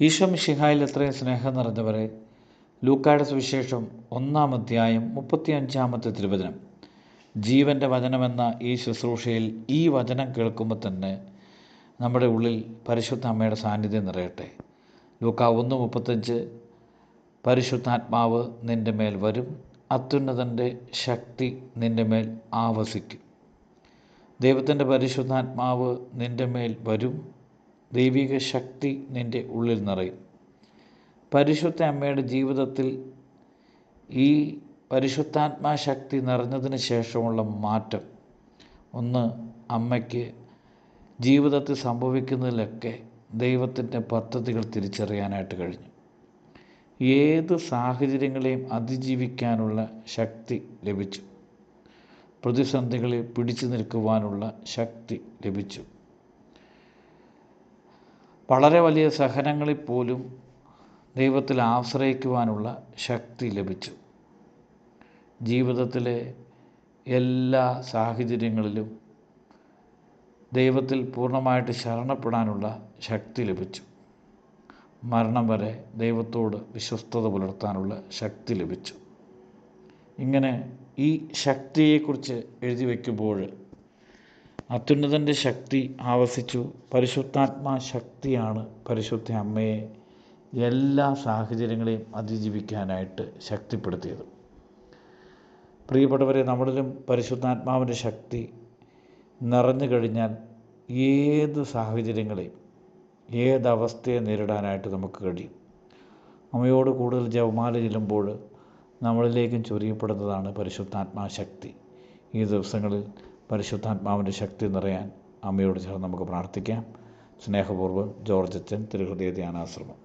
ഈശോ മിഷിഹായിൽ എത്രയും സ്നേഹം നിറഞ്ഞവരെ ലൂക്കായുടെ സുവിശേഷം ഒന്നാം അധ്യായം മുപ്പത്തി അഞ്ചാമത്തെ തിരുവചനം. ജീവന്റെ വചനമെന്ന ഈ ശുശ്രൂഷയിൽ ഈ വചനം കേൾക്കുമ്പോൾ തന്നെ നമ്മുടെ ഉള്ളിൽ പരിശുദ്ധ അമ്മയുടെ സാന്നിധ്യം നിറയട്ടെ. ലൂക്ക ഒന്ന് മുപ്പത്തഞ്ച് പരിശുദ്ധാത്മാവ് നിന്റെ മേൽ വരും അത്യുന്നതന്റെ ശക്തി നിന്റെ മേൽ ആവസിക്കും. ദൈവത്തിന്റെ പരിശുദ്ധാത്മാവ് നിന്റെ മേൽ വരും ദൈവിക ശക്തി നിന്റെ ഉള്ളിൽ നിറയും. പരിശുദ്ധ അമ്മയുടെ ജീവിതത്തിൽ ഈ പരിശുദ്ധാത്മാ ശക്തി നിറഞ്ഞതിന് ശേഷമുള്ള മാറ്റം ഒന്ന് അമ്മയ്ക്ക് ജീവിതത്തിൽ സംഭവിക്കുന്നതിലൊക്കെ ദൈവത്തിന്റെ പദ്ധതികൾ തിരിച്ചറിയാനായിട്ട് കഴിഞ്ഞു. ഏത് സാഹചര്യങ്ങളെയും അതിജീവിക്കാനുള്ള ശക്തി ലഭിച്ചു. പ്രതിസന്ധികളെ പിടിച്ചു നിൽക്കുവാനുള്ള ശക്തി ലഭിച്ചു. വളരെ വലിയ സഹനങ്ങളിൽ പോലും ദൈവത്തിൽ ആശ്രയിക്കുവാനുള്ള ശക്തി ലഭിച്ചു. ജീവിതത്തിലെ എല്ലാ സാഹചര്യങ്ങളിലും ദൈവത്തിൽ പൂർണമായിട്ട് ശരണപ്പെടാനുള്ള ശക്തി ലഭിച്ചു. മരണം വരെ ദൈവത്തോട് വിശ്വസ്തത പുലർത്താനുള്ള ശക്തി ലഭിച്ചു. ഇങ്ങനെ ഈ ശക്തിയെക്കുറിച്ച് എഴുതി വയ്ക്കുമ്പോൾ അത്യുന്നതന്റെ ശക്തി ആവസിച്ചു. പരിശുദ്ധാത്മാ ശക്തിയാണ് പരിശുദ്ധ അമ്മയെ എല്ലാ സാഹചര്യങ്ങളെയും അതിജീവിക്കാനായിട്ട് ശക്തിപ്പെടുത്തിയത്. പ്രിയപ്പെട്ടവരെ നമ്മളിലും പരിശുദ്ധാത്മാവിന്റെ ശക്തി നിറഞ്ഞു കഴിഞ്ഞാൽ ഏത് സാഹചര്യങ്ങളെയും ഏതവസ്ഥയെ നേരിടാനായിട്ട് നമുക്ക് കഴിയും. അമ്മയോട് കൂടുതൽ ജവമാല ചെല്ലുമ്പോൾ നമ്മളിലേക്കും ചൊരിയപ്പെടുന്നതാണ് പരിശുദ്ധാത്മാ ശക്തി. ഈ ദിവസങ്ങളിൽ പരിശുദ്ധാത്മാവിന്റെ ശക്തി നിറയാൻ അമ്മയോട് ചേർന്ന് നമുക്ക് പ്രാർത്ഥിക്കാം. സ്നേഹപൂർവം ജോർജ് അച്ഛൻ തിരുഹൃദയ ധ്യാനാശ്രമം